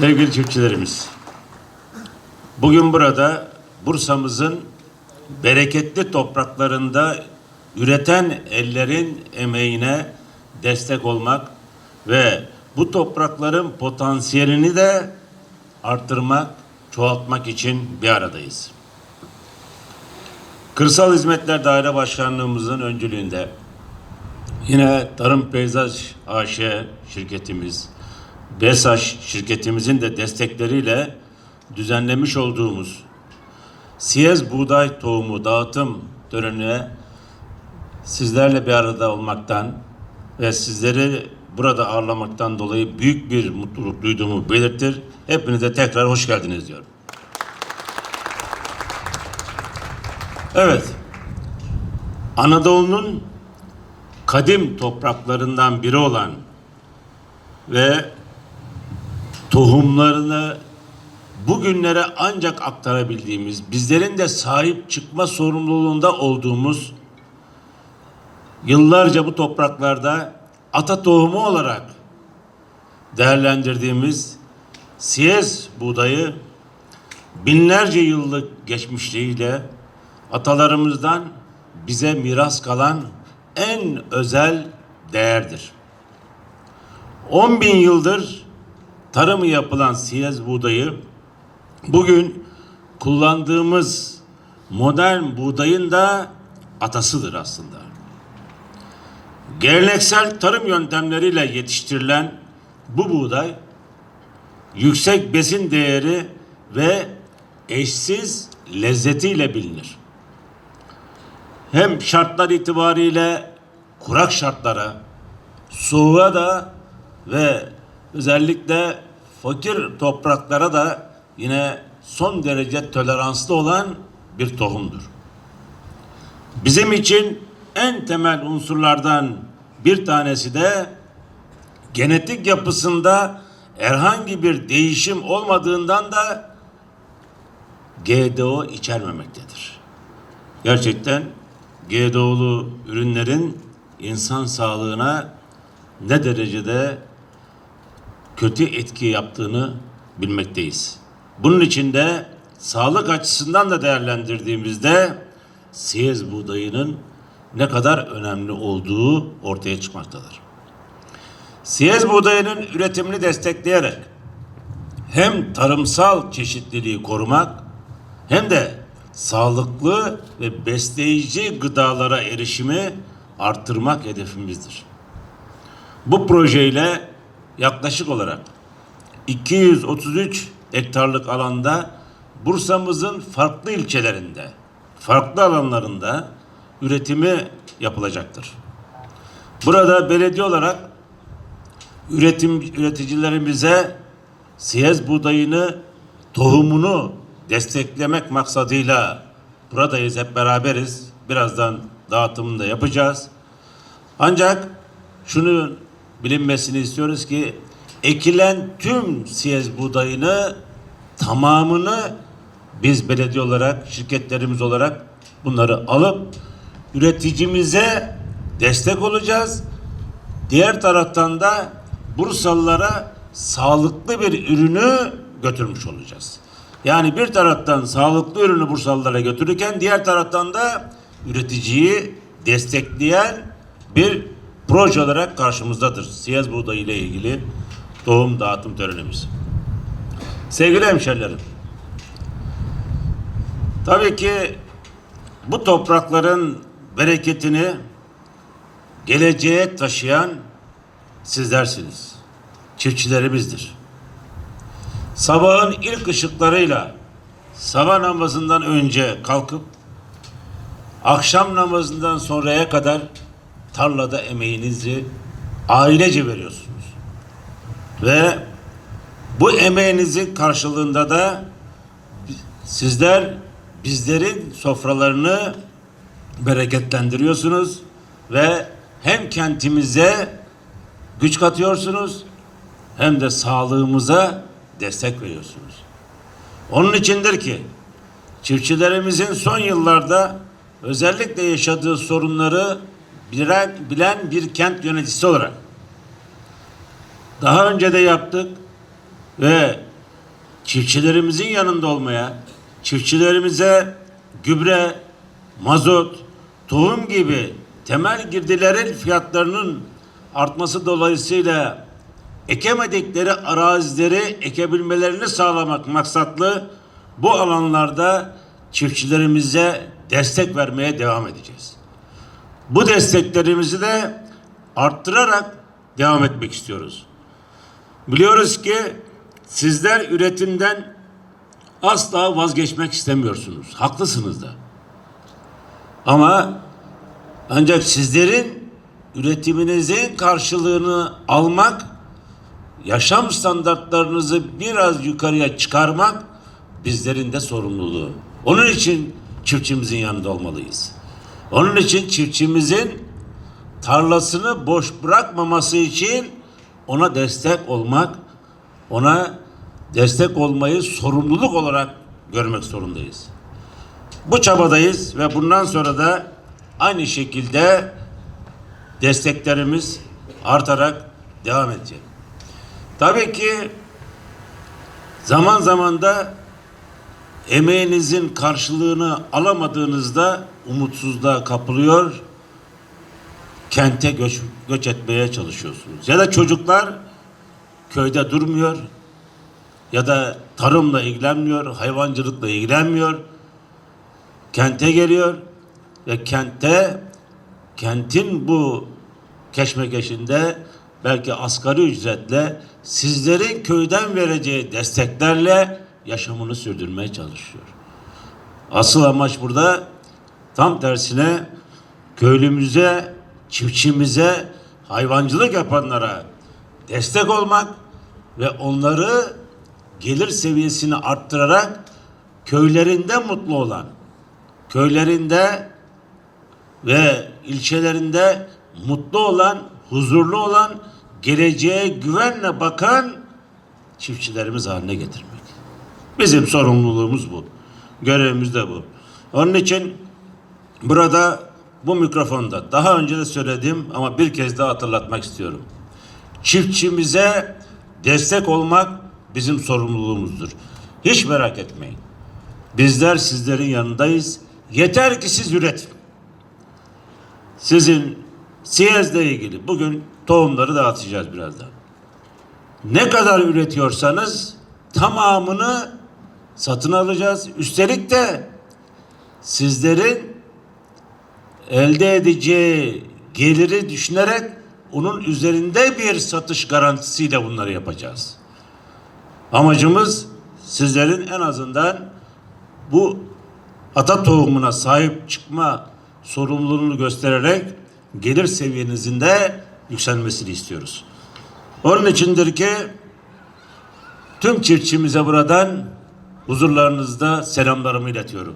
Sevgili çiftçilerimiz, bugün burada Bursa'mızın bereketli topraklarında üreten ellerin emeğine destek olmak ve bu toprakların potansiyelini de arttırmak, çoğaltmak için bir aradayız. Kırsal Hizmetler Daire Başkanlığımızın öncülüğünde Yine Tarım Peyzaj AŞ şirketimiz, BESAŞ şirketimizin de destekleriyle düzenlemiş olduğumuz Siyez buğday tohumu dağıtım törenine sizlerle bir arada olmaktan ve sizleri burada ağırlamaktan dolayı büyük bir mutluluk duyduğumu belirtir. Hepinize tekrar hoş geldiniz diyorum. Evet. Anadolu'nun kadim topraklarından biri olan ve tohumlarını bugünlere ancak aktarabildiğimiz, bizlerin de sahip çıkma sorumluluğunda olduğumuz yıllarca bu topraklarda ata tohumu olarak değerlendirdiğimiz siyez buğdayı binlerce yıllık geçmişliğiyle atalarımızdan bize miras kalan en özel değerdir. 10 bin yıldır tarımı yapılan siyez buğdayı bugün kullandığımız modern buğdayın da atasıdır aslında. Geleneksel tarım yöntemleriyle yetiştirilen bu buğday yüksek besin değeri ve eşsiz lezzetiyle bilinir hem şartlar itibariyle kurak şartlara, soğuğa da ve özellikle fakir topraklara da yine son derece toleranslı olan bir tohumdur. Bizim için en temel unsurlardan bir tanesi de genetik yapısında herhangi bir değişim olmadığından da GDO içermemektedir. Gerçekten GDO'lu ürünlerin insan sağlığına ne derecede kötü etki yaptığını bilmekteyiz. Bunun için de sağlık açısından da değerlendirdiğimizde siyez buğdayının ne kadar önemli olduğu ortaya çıkmaktadır. Siyez buğdayının üretimini destekleyerek hem tarımsal çeşitliliği korumak hem de sağlıklı ve besleyici gıdalara erişimi arttırmak hedefimizdir. Bu projeyle yaklaşık olarak 233 hektarlık alanda Bursa'mızın farklı ilçelerinde, farklı alanlarında üretimi yapılacaktır. Burada belediye olarak üretim üreticilerimize siyez buğdayını, tohumunu desteklemek maksadıyla buradayız hep beraberiz. Birazdan dağıtımını da yapacağız. Ancak şunu bilinmesini istiyoruz ki ekilen tüm siyez buğdayını tamamını biz belediye olarak, şirketlerimiz olarak bunları alıp üreticimize destek olacağız. Diğer taraftan da Bursalılara sağlıklı bir ürünü götürmüş olacağız. Yani bir taraftan sağlıklı ürünü Bursalılara götürürken diğer taraftan da üreticiyi destekleyen bir proje olarak karşımızdadır. Siyaz buğdayı ile ilgili tohum dağıtım törenimiz. Sevgili hemşerilerim, tabii ki bu toprakların bereketini geleceğe taşıyan sizlersiniz. Çiftçilerimizdir. Sabahın ilk ışıklarıyla sabah namazından önce kalkıp akşam namazından sonraya kadar tarlada emeğinizi ailece veriyorsunuz. Ve bu emeğinizin karşılığında da sizler bizlerin sofralarını bereketlendiriyorsunuz ve hem kentimize güç katıyorsunuz hem de sağlığımıza destek veriyorsunuz. Onun içindir ki çiftçilerimizin son yıllarda özellikle yaşadığı sorunları bilen, bilen bir kent yöneticisi olarak daha önce de yaptık ve çiftçilerimizin yanında olmaya, çiftçilerimize gübre, mazot, tohum gibi temel girdilerin fiyatlarının artması dolayısıyla ekemedikleri arazileri ekebilmelerini sağlamak maksatlı bu alanlarda çiftçilerimize destek vermeye devam edeceğiz. Bu desteklerimizi de arttırarak devam etmek istiyoruz. Biliyoruz ki sizler üretimden asla vazgeçmek istemiyorsunuz. Haklısınız da. Ama ancak sizlerin üretiminizin karşılığını almak, yaşam standartlarınızı biraz yukarıya çıkarmak bizlerin de sorumluluğu. Onun için çiftçimizin yanında olmalıyız. Onun için çiftçimizin tarlasını boş bırakmaması için ona destek olmak, ona destek olmayı sorumluluk olarak görmek zorundayız. Bu çabadayız ve bundan sonra da aynı şekilde desteklerimiz artarak devam edecek. Tabii ki zaman zaman da emeğinizin karşılığını alamadığınızda umutsuzluğa kapılıyor, kente göç, göç etmeye çalışıyorsunuz. Ya da çocuklar köyde durmuyor ya da tarımla ilgilenmiyor, hayvancılıkla ilgilenmiyor. Kente geliyor ve kentte kentin bu keşmekeşinde belki asgari ücretle sizlerin köyden vereceği desteklerle yaşamını sürdürmeye çalışıyor. Asıl amaç burada tam tersine köylümüze, çiftçimize, hayvancılık yapanlara destek olmak ve onları gelir seviyesini arttırarak köylerinde mutlu olan, köylerinde ve ilçelerinde mutlu olan, huzurlu olan, geleceğe güvenle bakan çiftçilerimiz haline getirmek. Bizim sorumluluğumuz bu. Görevimiz de bu. Onun için burada bu mikrofonda daha önce de söyledim ama bir kez daha hatırlatmak istiyorum. Çiftçimize destek olmak bizim sorumluluğumuzdur. Hiç merak etmeyin. Bizler sizlerin yanındayız. Yeter ki siz üretin. Sizin Siyez'le ilgili bugün tohumları dağıtacağız birazdan. Ne kadar üretiyorsanız tamamını satın alacağız. Üstelik de sizlerin elde edeceği geliri düşünerek onun üzerinde bir satış garantisiyle bunları yapacağız. Amacımız sizlerin en azından bu ata tohumuna sahip çıkma sorumluluğunu göstererek gelir seviyenizin de yükselmesini istiyoruz. Onun içindir ki tüm çiftçimize buradan huzurlarınızda selamlarımı iletiyorum.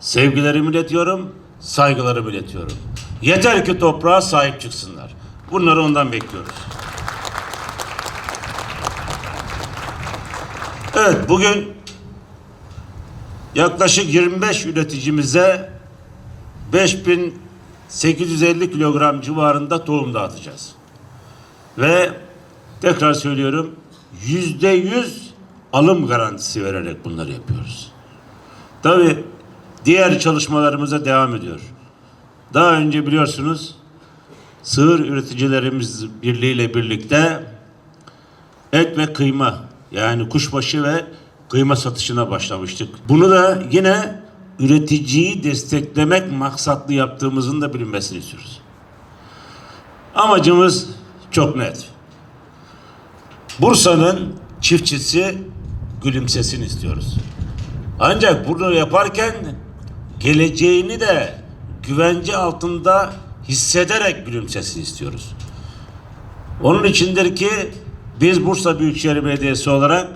Sevgilerimi iletiyorum, saygılarımı iletiyorum. Yeter ki toprağa sahip çıksınlar. Bunları ondan bekliyoruz. Evet bugün yaklaşık 25 üreticimize 5850 kilogram civarında tohum dağıtacağız. Ve tekrar söylüyorum yüzde yüz alım garantisi vererek bunları yapıyoruz. Tabi diğer çalışmalarımıza devam ediyor. Daha önce biliyorsunuz Sığır Üreticilerimiz Birliği ile birlikte et ve kıyma yani kuşbaşı ve kıyma satışına başlamıştık. Bunu da yine üreticiyi desteklemek maksatlı yaptığımızın da bilinmesini istiyoruz. Amacımız çok net. Bursa'nın çiftçisi gülümsesin istiyoruz. Ancak bunu yaparken geleceğini de güvence altında hissederek gülümsesin istiyoruz. Onun içindir ki biz Bursa Büyükşehir Belediyesi olarak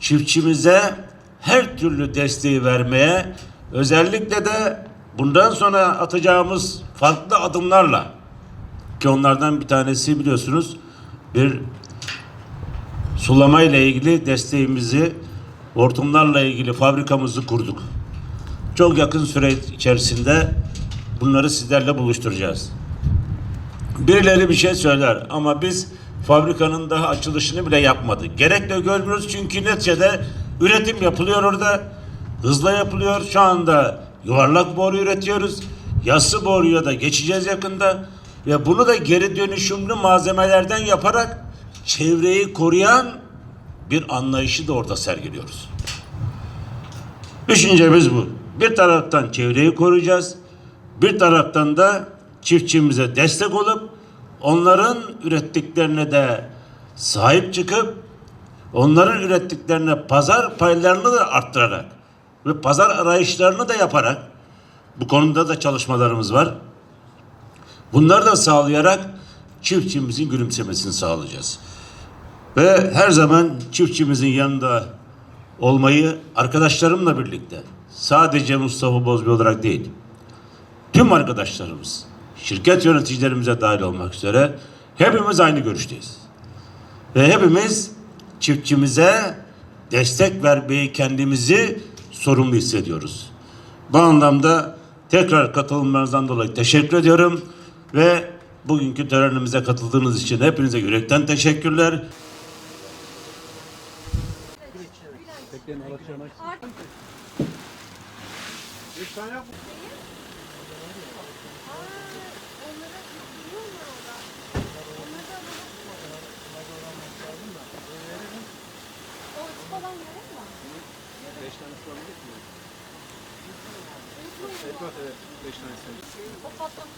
çiftçimize her türlü desteği vermeye özellikle de bundan sonra atacağımız farklı adımlarla ki onlardan bir tanesi biliyorsunuz bir sulama ile ilgili desteğimizi hortumlarla ilgili fabrikamızı kurduk. Çok yakın süre içerisinde bunları sizlerle buluşturacağız. Birileri bir şey söyler ama biz fabrikanın daha açılışını bile yapmadık. Gerek de görmüyoruz çünkü neticede üretim yapılıyor orada. Hızla yapılıyor. Şu anda yuvarlak boru üretiyoruz. Yassı boruya da geçeceğiz yakında. Ve bunu da geri dönüşümlü malzemelerden yaparak çevreyi koruyan bir anlayışı da orada sergiliyoruz. Düşüncemiz bu. Bir taraftan çevreyi koruyacağız. Bir taraftan da çiftçimize destek olup onların ürettiklerine de sahip çıkıp onların ürettiklerine pazar paylarını da arttırarak ve pazar arayışlarını da yaparak bu konuda da çalışmalarımız var. Bunları da sağlayarak çiftçimizin gülümsemesini sağlayacağız. Ve her zaman çiftçimizin yanında olmayı arkadaşlarımla birlikte sadece Mustafa Bozbey olarak değil tüm arkadaşlarımız şirket yöneticilerimize dahil olmak üzere hepimiz aynı görüşteyiz. Ve hepimiz çiftçimize destek vermeyi kendimizi sorumlu hissediyoruz. Bu anlamda tekrar katılımlarınızdan dolayı teşekkür ediyorum ve bugünkü törenimize katıldığınız için hepinize yürekten teşekkürler. Falan verir mi? Beş tane sorabilir miyim? Evet, evet. Beş patlamış.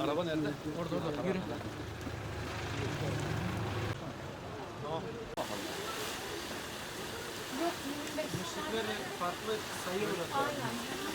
Araba nerede? Orada, orada. Yürü. Yok 25 tane. Farklı sayı burası. Aynen.